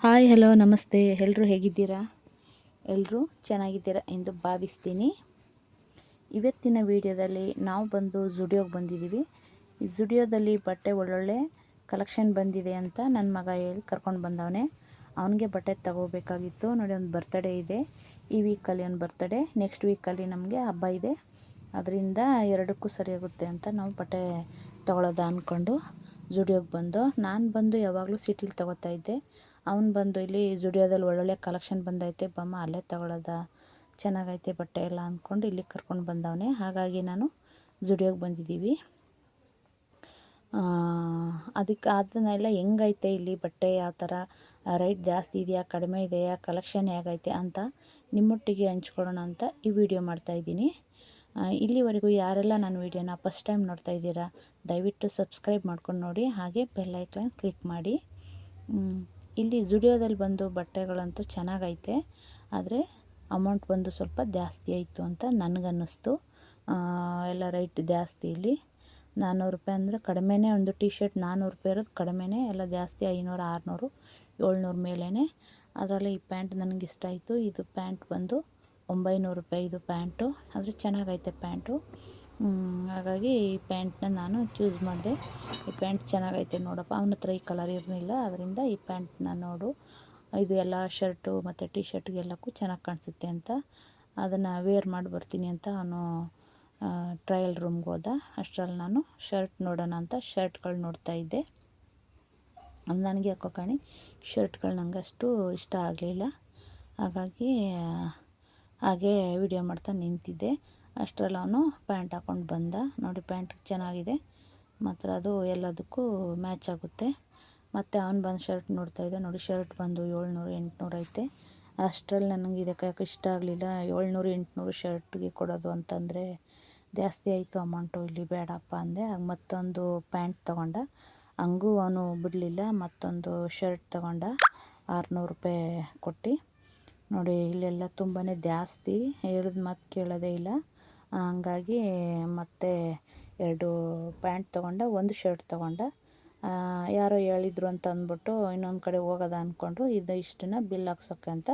Hi, hello, ನಮಸ್ತೆ. ಎಲ್ಲರೂ ಹೇಗಿದ್ದೀರಾ? ಎಲ್ಲರೂ ಚೆನ್ನಾಗಿದ್ದೀರಾ ಎಂದು ಭಾವಿಸ್ತೀನಿ. ಇವತ್ತಿನ ವಿಡಿಯೋದಲ್ಲಿ ನಾವು ಬಂದು ಜುಡಿಯೋಗೆ ಬಂದಿದ್ದೀವಿ. ಈ ಜುಡಿಯೋದಲ್ಲಿ ಬಟ್ಟೆ ಒಳ್ಳೊಳ್ಳೆ ಕಲೆಕ್ಷನ್ ಬಂದಿದೆ ಅಂತ ನನ್ನ ಮಗ ಹೇಳಿ ಕರ್ಕೊಂಡು ಬಂದವನೆ. ಅವನಿಗೆ ಬಟ್ಟೆ ತಗೋಬೇಕಾಗಿತ್ತು. ನೋಡಿ, ಒಂದು ಬರ್ತಡೇ ಇದೆ. ಈ ವೀಕಲ್ಲಿ ಒಂದು ಬರ್ತಡೇ. ನೆಕ್ಸ್ಟ್ ವೀಕಲ್ಲಿ ನಮಗೆ ಹಬ್ಬ ಇದೆ. ಅದರಿಂದ ಎರಡಕ್ಕೂ ಸರಿಯಾಗುತ್ತೆ ಅಂತ ನಾವು ಬಟ್ಟೆ ತಗೊಳ್ಳೋದು ಅಂದ್ಕೊಂಡು ಜುಡಿಯೋಗೆ ಬಂದು, ನಾನು ಬಂದು ಯಾವಾಗಲೂ ಸಿಟಿಲಿ ತೊಗೋತಾ ಇದ್ದೆ. ಅವ್ನು ಬಂದು ಇಲ್ಲಿ ಜುಡಿಯೋದಲ್ಲಿ ಒಳ್ಳೊಳ್ಳೆ ಕಲೆಕ್ಷನ್ ಬಂದೈತೆ, ಬಮ್ಮ ಅಲ್ಲೇ ತಗೊಳ್ಳೋದ ಚೆನ್ನಾಗೈತೆ ಬಟ್ಟೆ ಎಲ್ಲ ಅಂದ್ಕೊಂಡು ಇಲ್ಲಿಗೆ ಕರ್ಕೊಂಡು ಬಂದವನೇ. ಹಾಗಾಗಿ ನಾನು ಜುಡಿಯೋಗೆ ಬಂದಿದ್ದೀವಿ. ಅದಕ್ಕೆ ಅದನ್ನೆಲ್ಲ ಹೆಂಗೈತೆ ಇಲ್ಲಿ ಬಟ್ಟೆ ಯಾವ ಥರ, ರೈಟ್ ಜಾಸ್ತಿ ಇದೆಯಾ, ಕಡಿಮೆ ಇದೆಯಾ, ಕಲೆಕ್ಷನ್ ಹೇಗೈತೆ ಅಂತ ನಿಮ್ಮೊಟ್ಟಿಗೆ ಹಂಚ್ಕೊಳ್ಳೋಣ ಅಂತ ಈ ವಿಡಿಯೋ ಮಾಡ್ತಾಯಿದ್ದೀನಿ ಇಲ್ಲಿವರೆಗೂ ಯಾರೆಲ್ಲ ನನ್ನ ವೀಡಿಯೋನ ಫಸ್ಟ್ ಟೈಮ್ ನೋಡ್ತಾ ಇದ್ದೀರಾ, ದಯವಿಟ್ಟು ಸಬ್ಸ್ಕ್ರೈಬ್ ಮಾಡ್ಕೊಂಡು ನೋಡಿ, ಹಾಗೆ ಬೆಲ್ಲೈಕನ್ ಕ್ಲಿಕ್ ಮಾಡಿ. ಇಲ್ಲಿ ಜುಡಿಯೋದಲ್ಲಿ ಬಂದು ಬಟ್ಟೆಗಳಂತೂ ಚೆನ್ನಾಗೈತೆ, ಆದರೆ ಅಮೌಂಟ್ ಬಂದು ಸ್ವಲ್ಪ ಜಾಸ್ತಿ ಆಯಿತು ಅಂತ ನನಗನ್ನಿಸ್ತು. ಎಲ್ಲ ರೈಟ್ ಜಾಸ್ತಿ ಇಲ್ಲಿ. ನಾನ್ನೂರು ರೂಪಾಯಿ ಅಂದರೆ ಕಡಿಮೆನೇ, ಒಂದು ಟಿ ಶರ್ಟ್ ನಾನ್ನೂರು ರೂಪಾಯಿ ಇರೋದು ಕಡಿಮೆನೇ, ಎಲ್ಲ ಜಾಸ್ತಿ ಐನೂರು, ಆರುನೂರು, ಏಳ್ನೂರು ಮೇಲೇ ಅದರಲ್ಲಿ ಈ ಪ್ಯಾಂಟ್ ನನಗೆ ಇಷ್ಟ ಆಯಿತು. ಇದು ಪ್ಯಾಂಟ್ ಬಂದು ಒಂಬೈನೂರು ರೂಪಾಯಿದು ಪ್ಯಾಂಟು. ಆದರೆ ಚೆನ್ನಾಗೈತೆ ಪ್ಯಾಂಟು. ಹಾಗಾಗಿ ಈ ಪ್ಯಾಂಟನ್ನ ನಾನು ಚೂಸ್ ಮಾಡಿದೆ. ಈ ಪ್ಯಾಂಟ್ ಚೆನ್ನಾಗೈತೆ ನೋಡಪ್ಪ. ಅವನ ಹತ್ರ ಈ ಕಲರ್ ಇರಲಿಲ್ಲ. ಅದರಿಂದ ಈ ಪ್ಯಾಂಟನ್ನ ನೋಡು. ಇದು ಎಲ್ಲ ಶರ್ಟು ಮತ್ತು ಟಿ ಶರ್ಟ್ಗೆಲ್ಲಕ್ಕೂ ಚೆನ್ನಾಗಿ ಕಾಣಿಸುತ್ತೆ ಅಂತ. ಅದನ್ನು ವೇರ್ ಮಾಡಿ ಬರ್ತೀನಿ ಅಂತ ಅವನು ಟ್ರಯಲ್ ರೂಮ್ಗೆ ಹೋದ. ಅಷ್ಟರಲ್ಲಿ ನಾನು ಶರ್ಟ್ ನೋಡೋಣ ಅಂತ ಶರ್ಟ್ಗಳು ನೋಡ್ತಾ ಇದ್ದೆ. ನನಗೆ ಯಾಕೋ ಕಾಣಿ ಶರ್ಟ್ಗಳು ನನಗಷ್ಟು ಇಷ್ಟ ಆಗಲಿಲ್ಲ. ಹಾಗಾಗಿ ಹಾಗೆ ವಿಡಿಯೋ ಮಾಡ್ತಾ ನಿಂತಿದ್ದೆ. ಅಷ್ಟರಲ್ಲಿ ಅವನು ಪ್ಯಾಂಟ್ ಹಾಕ್ಕೊಂಡು ಬಂದ. ನೋಡಿ ಪ್ಯಾಂಟ್ ಚೆನ್ನಾಗಿದೆ. ಮಾತ್ರ ಅದು ಎಲ್ಲದಕ್ಕೂ ಮ್ಯಾಚ್ ಆಗುತ್ತೆ. ಮತ್ತು ಅವನು ಬಂದು ಶರ್ಟ್ ನೋಡ್ತಾ ಇದ್ದೆ. ನೋಡಿ ಶರ್ಟ್ ಬಂದು ಏಳ್ನೂರು, ಎಂಟುನೂರು ಐತೆ. ಅಷ್ಟರಲ್ಲಿ ನನಗೆ ಇದಕ್ಕೆ ಇಷ್ಟ ಆಗಲಿಲ್ಲ. ಏಳ್ನೂರು, ಎಂಟುನೂರು ಶರ್ಟ್ಗೆ ಕೊಡೋದು ಅಂತಂದರೆ ಜಾಸ್ತಿ ಆಯಿತು ಅಮೌಂಟು ಇಲ್ಲಿ ಬೇಡಪ್ಪ ಅಂದೆ. ಮತ್ತೊಂದು ಪ್ಯಾಂಟ್ ತೊಗೊಂಡ. ಹಂಗೂ ಅವನು ಬಿಡಲಿಲ್ಲ. ಮತ್ತೊಂದು ಶರ್ಟ್ ತೊಗೊಂಡ. ಆರುನೂರು ರೂಪಾಯಿ ಕೊಟ್ಟು. ನೋಡಿ, ಇಲ್ಲೆಲ್ಲ ತುಂಬಾ ಜಾಸ್ತಿ ಹೇಳಿದ ಮಾತು ಕೇಳೋದೇ ಇಲ್ಲ. ಹಂಗಾಗಿ ಮತ್ತೆ ಎರಡು ಪ್ಯಾಂಟ್ ತೊಗೊಂಡೆ, ಒಂದು ಶರ್ಟ್ ತೊಗೊಂಡೆ. ಯಾರೋ ಹೇಳಿದ್ರು ಅಂತ ಅಂದ್ಬಿಟ್ಟು ಇನ್ನೊಂದು ಕಡೆ ಹೋಗೋದ ಅಂದ್ಕೊಂಡು ಇದು ಇಷ್ಟನ್ನ ಬಿಲ್ ಹಾಕ್ಸೋಕ್ಕೆ ಅಂತ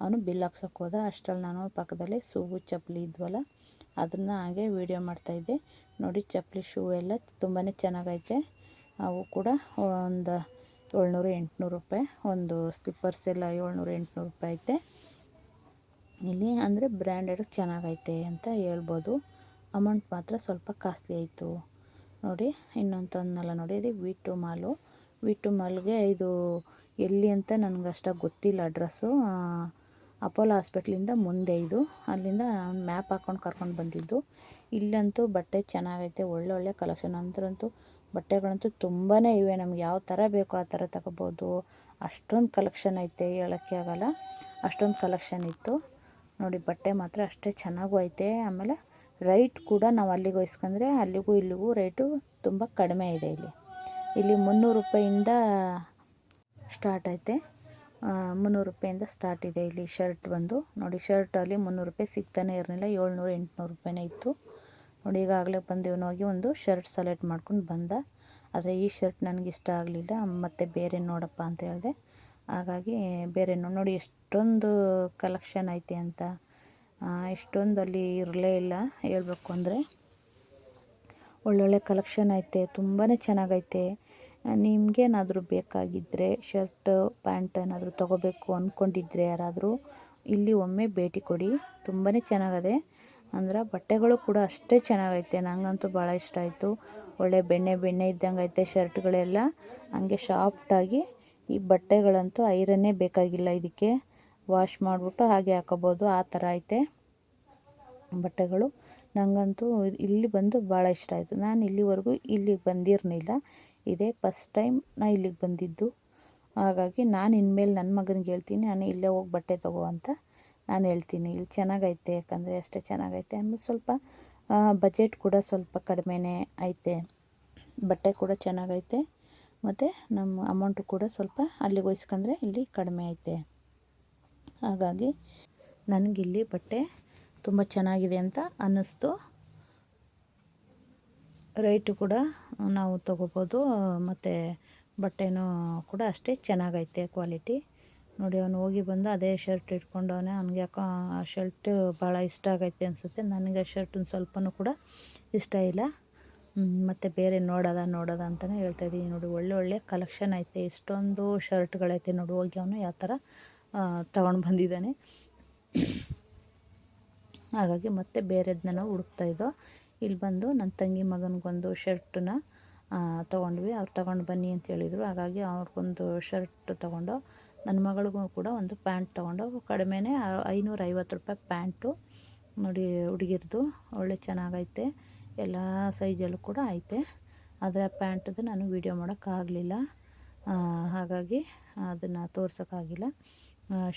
ಅವನು ಬಿಲ್ ಹಾಕ್ಸೋಕೆ ಹೋದ. ಅಷ್ಟರಲ್ಲಿ ನಾನು ಪಕ್ಕದಲ್ಲಿ ಶೂವು ಚಪ್ಪಲಿ ಇದ್ವಲ್ಲ ಅದನ್ನು ಹಾಗೆ ವೀಡಿಯೋ ಮಾಡ್ತಾಯಿದ್ದೆ ನೋಡಿ, ಚಪ್ಪಲಿ ಶೂ ಎಲ್ಲ ತುಂಬಾ ಚೆನ್ನಾಗೈತೆ. ಅವು ಕೂಡ ಒಂದು ಏಳ್ನೂರು, ಎಂಟುನೂರು ರೂಪಾಯಿ. ಒಂದು ಸ್ಲಿಪ್ಪರ್ಸ್ ಎಲ್ಲ ಏಳ್ನೂರು, ಎಂಟುನೂರು ರೂಪಾಯಿ ಐತೆ. ಇಲ್ಲಿ ಅಂದರೆ ಬ್ರ್ಯಾಂಡೆಡ್ ಚೆನ್ನಾಗೈತೆ ಅಂತ ಹೇಳ್ಬೋದು. ಅಮೌಂಟ್ ಮಾತ್ರ ಸ್ವಲ್ಪ ಕಾಸ್ಟ್ಲಿ ಆಯಿತು. ನೋಡಿ ಇನ್ನೊಂದು ತಂದನಲ್ಲ ನೋಡಿ. ಇದು V two mall V two ಮಾಲ್ಗೆ ಇದು ಎಲ್ಲಿ ಅಂತ ನನಗೆ ಅಷ್ಟಾಗಿ ಗೊತ್ತಿಲ್ಲ ಅಡ್ರೆಸ್ಸು ಅಪೋಲೋ ಹಾಸ್ಪಿಟ್ಲಿಂದ ಮುಂದೆ ಇದು. ಅಲ್ಲಿಂದ ಮ್ಯಾಪ್ ಹಾಕ್ಕೊಂಡು ಕರ್ಕೊಂಡು ಬಂದಿದ್ದು. ಇಲ್ಲಂತೂ ಬಟ್ಟೆ ಚೆನ್ನಾಗೈತೆ, ಒಳ್ಳೊಳ್ಳೆ ಕಲೆಕ್ಷನ್ ಅಂತರಂತೂ ಬಟ್ಟೆಗಳಂತೂ ತುಂಬಾ ಇವೆ. ನಮ್ಗೆ ಯಾವ ಥರ ಬೇಕೋ ಆ ಥರ ತಗೋಬೋದು. ಅಷ್ಟೊಂದು ಕಲೆಕ್ಷನ್ ಐತೆ ಹೇಳೋಕ್ಕೆ ಆಗಲ್ಲ. ಅಷ್ಟೊಂದು ಕಲೆಕ್ಷನ್ ಇತ್ತು. ನೋಡಿ, ಬಟ್ಟೆ ಮಾತ್ರ ಅಷ್ಟೇ ಚೆನ್ನಾಗೂ ಐತೆ. ಆಮೇಲೆ ರೈಟ್ ಕೂಡ ನಾವು ಅಲ್ಲಿಗೆ ವಹಿಸ್ಕೊಂಡ್ರೆ ಅಲ್ಲಿಗೂ ಇಲ್ಲಿಗೂ ರೇಟು ತುಂಬ ಕಡಿಮೆ ಇದೆ ಇಲ್ಲಿ. ಇಲ್ಲಿ ಮುನ್ನೂರು ರೂಪಾಯಿಂದ ಸ್ಟಾರ್ಟ್ ಐತೆ. ಮುನ್ನೂರು ರೂಪಾಯಿಂದ ಸ್ಟಾರ್ಟ್ ಇದೆ ಇಲ್ಲಿ ಶರ್ಟ್ ಬಂದು. ನೋಡಿ ಶರ್ಟಲ್ಲಿ ಮುನ್ನೂರು ರೂಪಾಯಿ ಸಿಗ್ತಾನೆ ಇರಲಿಲ್ಲ. ಏಳ್ನೂರು, ಎಂಟುನೂರು ರೂಪಾಯಿನೇ ಇತ್ತು. ನೋಡಿ, ಈಗಾಗಲೇ ಬಂದು ಹೋಗಿ ಒಂದು ಶರ್ಟ್ ಸೆಲೆಕ್ಟ್ ಮಾಡ್ಕೊಂಡು ಬಂದ. ಆದರೆ ಈ ಶರ್ಟ್ ನನಗೆ ಇಷ್ಟ ಆಗಲಿಲ್ಲ. ಮತ್ತು ಬೇರೆ ನೋಡಪ್ಪ ಅಂತ ಹೇಳಿದೆ. ಹಾಗಾಗಿ ಬೇರೆ ನೋಡಿ, ಎಷ್ಟೊಂದು ಕಲೆಕ್ಷನ್ ಐತೆ ಅಂತ. ಎಷ್ಟೊಂದು ಅಲ್ಲಿ ಇರಲೇ ಇಲ್ಲ ಹೇಳಬೇಕು ಅಂದರೆ. ಒಳ್ಳೊಳ್ಳೆ ಕಲೆಕ್ಷನ್ ಐತೆ ತುಂಬಾ ಚೆನ್ನಾಗೈತೆ. ನಿಮಗೇನಾದರೂ ಬೇಕಾಗಿದ್ದರೆ ಶರ್ಟ್, ಪ್ಯಾಂಟ್ ಏನಾದರೂ ತೊಗೋಬೇಕು ಅಂದ್ಕೊಂಡಿದ್ರೆ ಯಾರಾದರೂ, ಇಲ್ಲಿ ಒಮ್ಮೆ ಭೇಟಿ ಕೊಡಿ. ತುಂಬಾ ಚೆನ್ನಾಗದೆ. ಅಂದ್ರೆ ಬಟ್ಟೆಗಳು ಕೂಡ ಅಷ್ಟೇ ಚೆನ್ನಾಗೈತೆ. ನನಗಂತೂ ಭಾಳ ಇಷ್ಟ ಆಯಿತು. ಒಳ್ಳೆ ಬೆಣ್ಣೆ ಬೆಣ್ಣೆ ಇದ್ದಂಗೆ ಐತೆ ಶರ್ಟ್ಗಳೆಲ್ಲ. ಹಂಗೆ ಶಾಫ್ಟಾಗಿ ಈ ಬಟ್ಟೆಗಳಂತೂ ಐರನ್ನೇ ಬೇಕಾಗಿಲ್ಲ ಇದಕ್ಕೆ. ವಾಶ್ ಮಾಡಿಬಿಟ್ಟು ಹಾಗೆ ಹಾಕೋಬೋದು. ಆ ಥರ ಐತೆ ಬಟ್ಟೆಗಳು. ನನಗಂತೂ ಇಲ್ಲಿ ಬಂದು ಭಾಳ ಇಷ್ಟ ಆಯಿತು. ನಾನು ಇಲ್ಲಿವರೆಗೂ ಇಲ್ಲಿಗೆ ಬಂದಿರಲಿಲ್ಲ. ಇದೇ ಫಸ್ಟ್ ಟೈಮ್ ನಾ ಇಲ್ಲಿಗೆ ಬಂದಿದ್ದು. ಹಾಗಾಗಿ ನಾನು ಇನ್ಮೇಲೆ ನನ್ನ ಮಗನಿಗೆ ಹೇಳ್ತೀನಿ. ನಾನು ಇಲ್ಲೇ ಹೋಗಿ ಬಟ್ಟೆ ತಗೋ ಅಂತ. ನಾನು ಹೇಳ್ತೀನಿ, ಇಲ್ಲಿ ಚೆನ್ನಾಗೈತೆ ಯಾಕಂದರೆ ಅಷ್ಟೇ ಚೆನ್ನಾಗೈತೆ. ಆಮೇಲೆ ಸ್ವಲ್ಪ ಬಜೆಟ್ ಕೂಡ ಸ್ವಲ್ಪ ಕಡಿಮೆನೇ ಐತೆ. ಬಟ್ಟೆ ಕೂಡ ಚೆನ್ನಾಗೈತೆ. ಮತ್ತು ನಮ್ಮ ಅಮೌಂಟು ಕೂಡ ಸ್ವಲ್ಪ ಅಲ್ಲಿಗೆ ಹೋಯ್ಸ್ಕಂದ್ರೆ ಇಲ್ಲಿ ಕಡಿಮೆ ಐತೆ. ಹಾಗಾಗಿ ನನಗಿಲ್ಲಿ ಬಟ್ಟೆ ತುಂಬ ಚೆನ್ನಾಗಿದೆ ಅಂತ ಅನ್ನಿಸ್ತು. ರೇಟು ಕೂಡ ನಾವು ತೊಗೋಬೋದು, ಮತ್ತು ಬಟ್ಟೆನೂ ಕೂಡ ಅಷ್ಟೇ ಚೆನ್ನಾಗೈತೆ ಕ್ವಾಲಿಟಿ ನೋಡಿ ಅವನು ಹೋಗಿ ಬಂದು ಅದೇ ಶರ್ಟ್ ಇಟ್ಕೊಂಡವನೆ. ಅವ್ನಿಗೆ ಯಾಕೋ ಆ ಶರ್ಟ್ ಭಾಳ ಇಷ್ಟ ಆಗೈತೆ ಅನಿಸುತ್ತೆ. ನನಗೆ ಆ ಶರ್ಟ್ ಒಂದು ಸ್ವಲ್ಪನೂ ಕೂಡ ಇಷ್ಟ ಇಲ್ಲ. ಮತ್ತು ಬೇರೆ ನೋಡೋದ ನೋಡೋದ ಅಂತಲೇ ಹೇಳ್ತಾಯಿದ್ದೀನಿ ನೋಡಿ. ಒಳ್ಳೆ ಒಳ್ಳೆ ಕಲೆಕ್ಷನ್ ಐತೆ. ಇಷ್ಟೊಂದು ಶರ್ಟ್ಗಳೈತೆ ನೋಡಿ. ಹೋಗಿ ಅವನು ಯಾವ ಥರ ತಗೊಂಡು ಬಂದಿದ್ದಾನೆ. ಹಾಗಾಗಿ ಮತ್ತೆ ಬೇರೆದನ್ನ ನಾವು ಹುಡುಕ್ತಾಯಿದ್ದೋ ಇಲ್ಲಿ ಬಂದು ನನ್ನ ತಂಗಿ ಮಗನಿಗೊಂದು ಶರ್ಟನ್ನ ತೊಗೊಂಡ್ವಿ. ಅವ್ರು ತೊಗೊಂಡು ಬನ್ನಿ ಅಂತ ಹೇಳಿದರು. ಹಾಗಾಗಿ ಅವ್ರಿಗೊಂದು ಶರ್ಟ್ ತೊಗೊಂಡು ನನ್ನ ಮಗಳಿಗೂ ಕೂಡ ಒಂದು ಪ್ಯಾಂಟ್ ತೊಗೊಂಡು, ಕಡಿಮೆನೆ ಐನೂರ ಐವತ್ತು ರೂಪಾಯಿ ಪ್ಯಾಂಟು ನೋಡಿ ಹುಡುಗಿರ್ದು. ಒಳ್ಳೆ ಚೆನ್ನಾಗೈತೆ. ಎಲ್ಲ ಸೈಜಲ್ಲೂ ಕೂಡ ಐತೆ. ಆದರೆ ಪ್ಯಾಂಟದು ನಾನು ವೀಡಿಯೋ ಮಾಡೋಕ್ಕಾಗಲಿಲ್ಲ. ಹಾಗಾಗಿ ಅದನ್ನು ತೋರ್ಸೋಕ್ಕಾಗಿಲ್ಲ.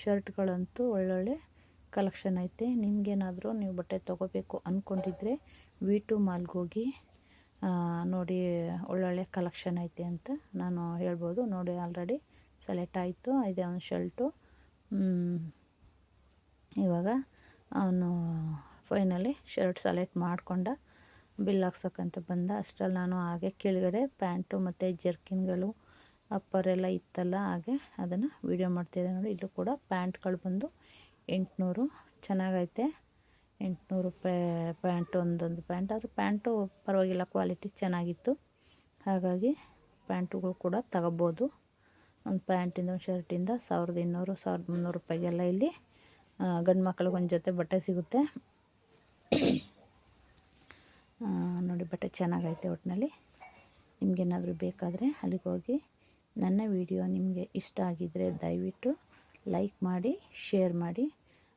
ಶರ್ಟ್ಗಳಂತೂ ಒಳ್ಳೊಳ್ಳೆ ಕಲೆಕ್ಷನ್ ಐತೆ. ನಿಮಗೇನಾದರೂ ನೀವು ಬಟ್ಟೆ ತೊಗೋಬೇಕು ಅಂದ್ಕೊಂಡಿದ್ರೆ ವಿ ಟು ಮಾಲ್ಗೆ ಹೋಗಿ ನೋಡಿ ಒಳ್ಳೊಳ್ಳೆ ಕಲೆಕ್ಷನ್ ಐತೆ ಅಂತ ನಾನು ಹೇಳ್ಬೋದು. ನೋಡಿ ಆಲ್ರೆಡಿ ಸೆಲೆಕ್ಟ್ ಆಯಿತು. ಇದೆ ಅವನ ಶರ್ಟು ಇವಾಗ ಅವನು ಫೈನಲಿ ಶರ್ಟ್ ಸೆಲೆಕ್ಟ್ ಮಾಡಿಕೊಂಡ ಬಿಲ್ ಹಾಕ್ಸೋಕ್ಕಂತ ಬಂದ. ಅಷ್ಟರಲ್ಲಿ ನಾನು ಹಾಗೆ ಕೆಳಗಡೆ ಪ್ಯಾಂಟು ಮತ್ತು ಜರ್ಕಿನ್ಗಳು ಅಪ್ಪರ್ ಎಲ್ಲ ಇತ್ತಲ್ಲ, ಹಾಗೆ ಅದನ್ನು ವೀಡಿಯೋ ಮಾಡ್ತಿದ್ದೆ ನೋಡಿ. ಇಲ್ಲೂ ಕೂಡ ಪ್ಯಾಂಟ್ಗಳು ಬಂದು ಎಂಟುನೂರು. ಚೆನ್ನಾಗೈತೆ. ಎಂಟುನೂರು ರೂಪಾಯಿ ಪ್ಯಾಂಟ್ ಒಂದೊಂದು ಪ್ಯಾಂಟ್. ಆದರೆ ಪ್ಯಾಂಟು ಪರವಾಗಿಲ್ಲ, ಕ್ವಾಲಿಟಿ ಚೆನ್ನಾಗಿತ್ತು. ಹಾಗಾಗಿ ಪ್ಯಾಂಟುಗಳು ಕೂಡ ತಗೋಬೋದು. ಒಂದು ಪ್ಯಾಂಟಿಂದ, ಒಂದು ಶರ್ಟಿಂದ ಸಾವಿರದ ಇನ್ನೂರು, ಸಾವಿರದ ಮುನ್ನೂರು ರೂಪಾಯಿಗೆಲ್ಲ ಇಲ್ಲಿ ಗಂಡು ಮಕ್ಕಳಿಗೆ ಒಂದು ಜೊತೆ ಬಟ್ಟೆ ಸಿಗುತ್ತೆ. ನೋಡಿ, ಬಟ್ಟೆ ಚೆನ್ನಾಗೈತೆ ಒಟ್ಟಿನಲ್ಲಿ ನಿಮಗೇನಾದರೂ ಬೇಕಾದರೆ ಅಲ್ಲಿಗೆ ಹೋಗಿ. ನನ್ನ ವಿಡಿಯೋ ನಿಮಗೆ ಇಷ್ಟ ಆಗಿದ್ದರೆ ದಯವಿಟ್ಟು ಲೈಕ್ ಮಾಡಿ, ಶೇರ್ ಮಾಡಿ.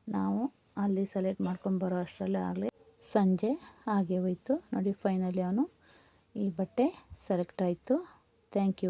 ನಾವು ಅಲ್ಲಿ ಸೆಲೆಕ್ಟ್ ಮಾಡ್ಕೊಂಬರೋ ಅಷ್ಟರಲ್ಲೇ ಆಗಲಿ. ಸಂಜೆ ಹಾಗೆ ಹೋಯ್ತು. ನೋಡಿ ಫೈನಲಿ ಅವನು ಈ ಬಟ್ಟೆ ಸೆಲೆಕ್ಟ್ ಆಯಿತು. Thank you